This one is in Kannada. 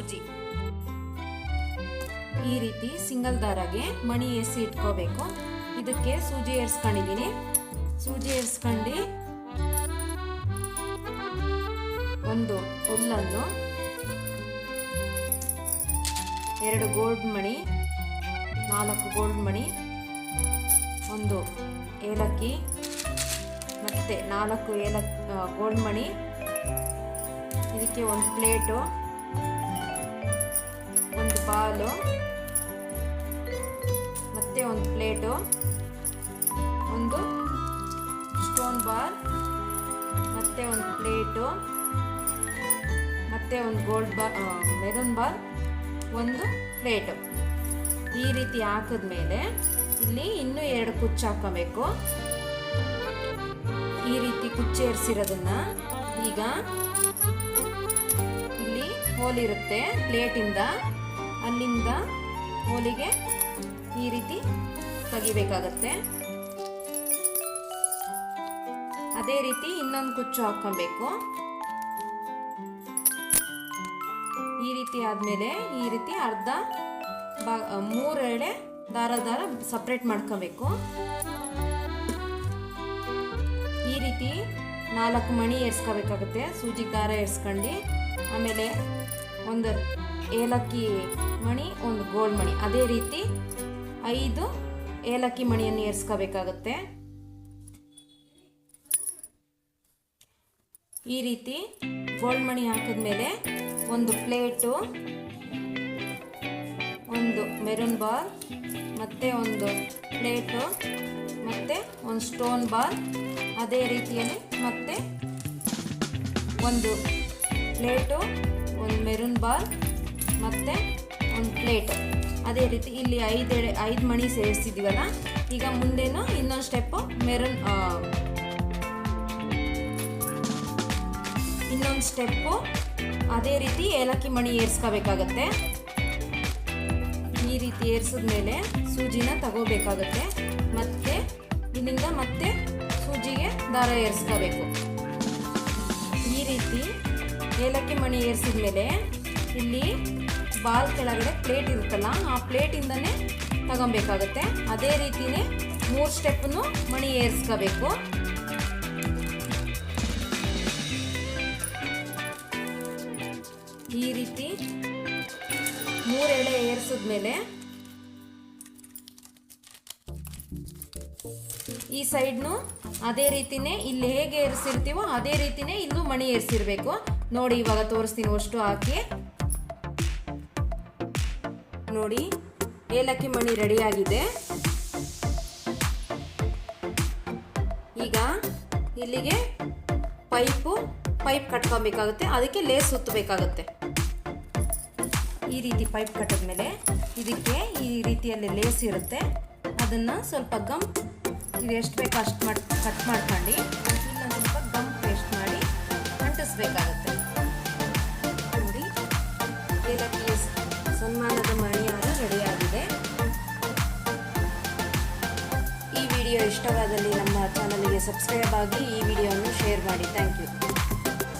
ಸೂಜಿ. ಈ ರೀತಿ ಸಿಂಗಲ್ ದಾರಾಗೆ ಮಣಿ ಎಸಿ ಇಟ್ಕೋಬೇಕು. ಇದಕ್ಕೆ ಸೂಜಿ ಏರ್ಸ್ಕೊಂಡಿದ್ದೀನಿ ಸೂಜಿ ಏರ್ಸ್ಕೊಂಡು ಒಂದು ಹುಲ್ಲನ್ನು ಎರಡು ಗೋಲ್ಡ್ ಮಣಿ, ನಾಲ್ಕು ಗೋಲ್ಡ್ ಮಣಿ, ಒಂದು ಏಲಕ್ಕಿ ಮತ್ತು ನಾಲ್ಕು ಏಲಕ್ಕಿ ಗೋಲ್ಡ್ ಮಣಿ. ಇದಕ್ಕೆ ಒಂದು ಪ್ಲೇಟು. ಬಾಲು ಮತ್ತು ಒಂದು ಪ್ಲೇಟು. ಒಂದು ಸ್ಟೋನ್ ಬಾರ್. ಮತ್ತು ಒಂದು ಪ್ಲೇಟು. ಮತ್ತು ಒಂದು ಗೋಲ್ಡ್ ಬಾ ಮೆರೂನ್ ಬಾರ್. ಒಂದು ಪ್ಲೇಟು. ಈ ರೀತಿ ಹಾಕಿದ್ಮೇಲೆ ಇಲ್ಲಿ ಇನ್ನೂ ಎರಡು ಕುಚ್ಚು ಹಾಕೋಬೇಕು ಈ ರೀತಿ ಕುಚ್ಚೇರಿಸಿರೋದನ್ನ ಈಗ ಇಲ್ಲಿ ಹೋಲಿರುತ್ತೆ ಪ್ಲೇಟಿಂದ. ಅಲ್ಲಿಂದ ಹೋಲಿಗೆ ಈ ರೀತಿ ತೆಗಿಬೇಕಾಗತ್ತೆ. ಅದೇ ರೀತಿ ಇನ್ನೊಂದು ಕುಚ್ಚು ಹಾಕೊಬೇಕು ಈ ರೀತಿ ಆದಮೇಲೆ ಈ ರೀತಿ ಅರ್ಧ ಬಾ ಮೂರು ಎಳೆ ದಾರ ದಾರ ಸಪ್ರೇಟ್ ಮಾಡ್ಕೋಬೇಕು. ಈ ರೀತಿ ನಾಲ್ಕು ಮಣಿ ಎರ್ಸ್ಕೋಬೇಕಾಗುತ್ತೆ ಸೂಜಿ ದಾರ ಎರ್ಸ್ಕೊಂಡು ಆಮೇಲೆ ಒಂದು ಏಲಕ್ಕಿ ಮಣಿ, ಒಂದು ಗೋಲ್ಡ್ ಮಣಿ. ಅದೇ ರೀತಿ ಐದು ಏಲಕ್ಕಿ ಮಣಿಯನ್ನು ಏರ್ಸ್ಕೋಬೇಕಾಗುತ್ತೆ. ಈ ರೀತಿ ಗೋಲ್ಡ್ ಮಣಿ ಹಾಕಿದ್ಮೇಲೆ ಒಂದು ಪ್ಲೇಟು, ಒಂದು ಮೆರೂನ್ ಬಾಲ್, ಮತ್ತು ಒಂದು ಪ್ಲೇಟು, ಮತ್ತು ಒಂದು ಸ್ಟೋನ್ ಬಾಲ್. ಅದೇ ರೀತಿಯಲ್ಲಿ ಮತ್ತೆ ಒಂದು ಪ್ಲೇಟು, ಒಂದು ಮೆರೂನ್ ಬಾಲ್ ಮತ್ತು ಒಂದು ಪ್ಲೇಟ್. ಅದೇ ರೀತಿ ಇಲ್ಲಿ ಐದು ಐದು ಮಣಿ ಸೇರಿಸಿದ್ದೀವಲ್ಲ ಈಗ ಮುಂದೇನು ಇನ್ನೊಂದು ಸ್ಟೆಪ್ಪು ಮೆರೂನ್ ಇನ್ನೊಂದು ಸ್ಟೆಪ್ಪು ಅದೇ ರೀತಿ ಏಲಕ್ಕಿ ಮಣಿ ಏರ್ಸ್ಕೋಬೇಕಾಗತ್ತೆ. ಈ ರೀತಿ ಏರ್ಸಿದ್ಮೇಲೆ ಸೂಜಿನ ತಗೋಬೇಕಾಗತ್ತೆ. ಮತ್ತೆ ಇಲ್ಲಿಂದ ಮತ್ತೆ ಸೂಜಿಗೆ ದಾರ ಏರಿಸ್ಕೋಬೇಕು. ಈ ರೀತಿ ಏಲಕ್ಕಿ ಮಣಿ ಏರ್ಸಿದ್ಮೇಲೆ ಇಲ್ಲಿ ಬಾಲ್ ಕೆಳಗಡೆ ಪ್ಲೇಟ್ ಇರುತ್ತಲ್ಲ, ಆ ಪ್ಲೇಟಿಂದನೇ ತಗೊಬೇಕಾಗತ್ತೆ. ಅದೇ ರೀತಿನೇ ಮೂರು ಸ್ಟೆಪ್ಪನ್ನು ಮಣಿ ಏರಿಸ್ಕೋಬೇಕು. ಈ ರೀತಿ ಮೂರೆಳೆ ಏರ್ಸಿದ್ಮೇಲೆ ಈ ಸೈಡ್ನು ಅದೇ ರೀತಿನೇ ಇಲ್ಲಿ ಹೇಗೆ ಏರಿಸಿರ್ತೀವೋ ಅದೇ ರೀತಿನೇ ಇಲ್ಲೂ ಮಣಿ ಏರಿಸಿರ್ಬೇಕು. ನೋಡಿ ಇವಾಗ ತೋರಿಸ್ತೀನಿ ಅಷ್ಟು ಹಾಕಿ. ನೋಡಿ. ಏಲಕ್ಕಿ ಮಣಿ ರೆಡಿಯಾಗಿದೆ ಈಗ ಇಲ್ಲಿಗೆ ಪೈಪು, ಪೈಪ್ ಕಟ್ಕೊಬೇಕಾಗುತ್ತೆ. ಅದಕ್ಕೆ ಲೇಸ್ ಸುತ್ತಬೇಕಾಗುತ್ತೆ. ಈ ರೀತಿ ಪೈಪ್ ಕಟ್ಟಿದ್ಮೇಲೆ ಇದಕ್ಕೆ ಈ ರೀತಿಯಲ್ಲಿ ಲೇಸ್ ಇರುತ್ತೆ. ಅದನ್ನು ಸ್ವಲ್ಪ ಗಮ್ ಇದು ಎಷ್ಟು ಬೇಕೋ ಅಷ್ಟು ಮಾಡಿ ಕಟ್ ಮಾಡ್ಕೊಂಡು ಇನ್ನೊಂದು ಸ್ವಲ್ಪ ಗಮ್ ಪೇಸ್ಟ್ ಮಾಡಿ ಅಂಟಿಸ್ಬೇಕಾಗತ್ತೆ. ವಿಡಿಯೋ ಇಷ್ಟವಾದಲ್ಲಿ ನಮ್ಮ ಚಾನಲ್ಗೆ ಸಬ್ಸ್ಕ್ರೈಬ್ ಆಗಿ ಈ ವಿಡಿಯೋವನ್ನು ಶೇರ್ ಮಾಡಿ. Thank you.